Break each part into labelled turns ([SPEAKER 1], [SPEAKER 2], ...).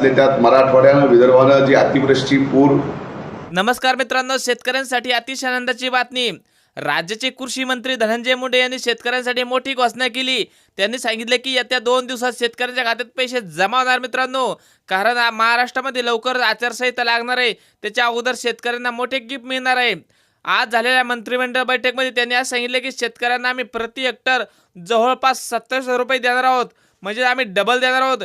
[SPEAKER 1] त्यात मराठवाड्यानं विदर्भानं जी अतिवृष्टी पूर.
[SPEAKER 2] नमस्कार मित्रांनो शेतकऱ्यांसाठी अतिशय आनंदाची बातमी. राज्याचे कृषी मंत्री धनंजय मुंडे यांनी शेतकऱ्यांसाठी मोठी घोषणा केली. त्यांनी सांगितले की येत्या दोन दिवसात शेतकऱ्यांच्या खात्यात पैसे जमा होणार मित्रांनो. कारण महाराष्ट्रामध्ये लवकर आचारसंहिता लागणार आहे. त्याच्या अगोदर शेतकऱ्यांना मोठे गिफ्ट मिळणार आहे. आज झालेल्या मंत्रिमंडळ बैठकमध्ये त्यांनी आज सांगितले की शेतकऱ्यांना आम्ही प्रति हेक्टर जवळपास सत्तावीस रुपये देणार आहोत. म्हणजे आम्ही डबल देणार आहोत.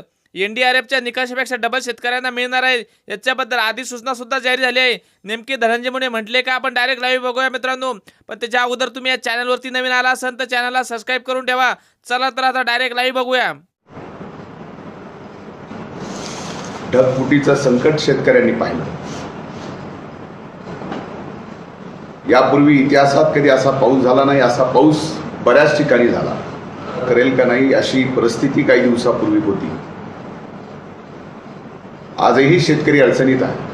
[SPEAKER 2] एन डी आर निकषापेक्षा डबल शेतकऱ्यांना मिळणार आहे. याच्याबद्दल आधी सूचना सुद्धा जाहीर झाली आहे. नेमकी धनंजय मुंडे म्हटले का? आपण डायरेक्ट लाईव्ह बघूया मित्रांनो. पण त्याच्या अगोदर तुम्ही या चॅनलवरती नवीन आला असाल तर चॅनलला सबस्क्राईब करून ठेवा. चला तर आता डायरेक्ट लाईव्ह बघूया.
[SPEAKER 1] ढगफुटीचं संकट शेतकऱ्यांनी पाहिलं. यापूर्वी इतिहासात कधी असा पाऊस झाला नाही असा पाऊस बऱ्याच ठिकाणी झाला. करेल का नाही अशी परिस्थिती काही दिवसापूर्वी होती. आजही शेतकरी अडचणीत आहे.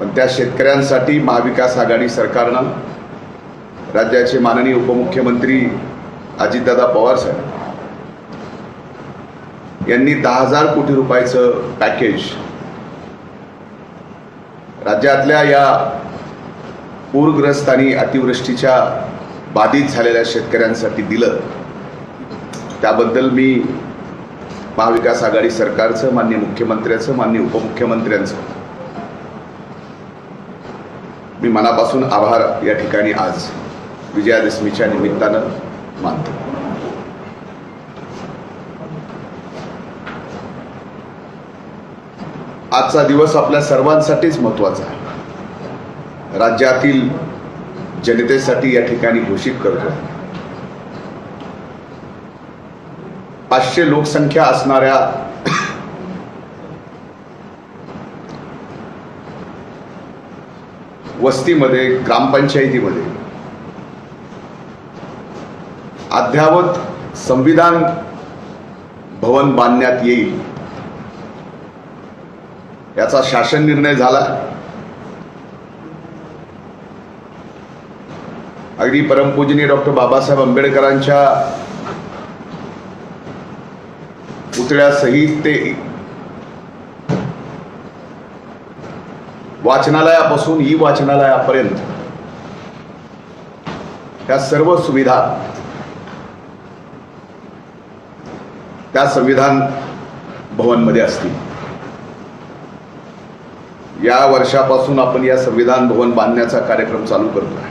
[SPEAKER 1] पण त्या शेतकऱ्यांसाठी महाविकास आघाडी सरकारनं राज्याचे माननीय उपमुख्यमंत्री अजितदादा पवार साहेब यांनी दहा हजार कोटी रुपयाचं पॅकेज राज्यातल्या या पूरग्रस्त आणि अतिवृष्टीच्या बाधित झालेल्या शेतकऱ्यांसाठी दिलं. त्याबद्दल मी महाविकास आघाडी सरकारचं मान्य मुख्यमंत्र्याचं मान्य उपमुख्यमंत्र्यांचं. मी मनापासून आभार या ठिकाणी आज विजयादशमीच्या निमित्तानं मानतो. आजचा दिवस आपल्या सर्वांसाठीच महत्त्वाचा आहे. राज्यातील जनतेसाठी या ठिकाणी घोषित करतो. पाचशे लोकसंख्या असणाऱ्या वस्तीमध्ये ग्रामपंचायतीमध्ये अद्यावत संविधान भवन बांधण्यात येईल. याचा शासन निर्णय झाला. अगदी परमपूजनीय डॉक्टर बाबासाहेब आंबेडकरांच्या पुतळ्यासहित ते वाचनालयापासून ई वाचनालयापर्यंत. त्या सर्व सुविधा त्या संविधान भवनमध्ये असतील. या वर्षापासून आपण या संविधान भवन बांधण्याचा कार्यक्रम चालू करतो आहे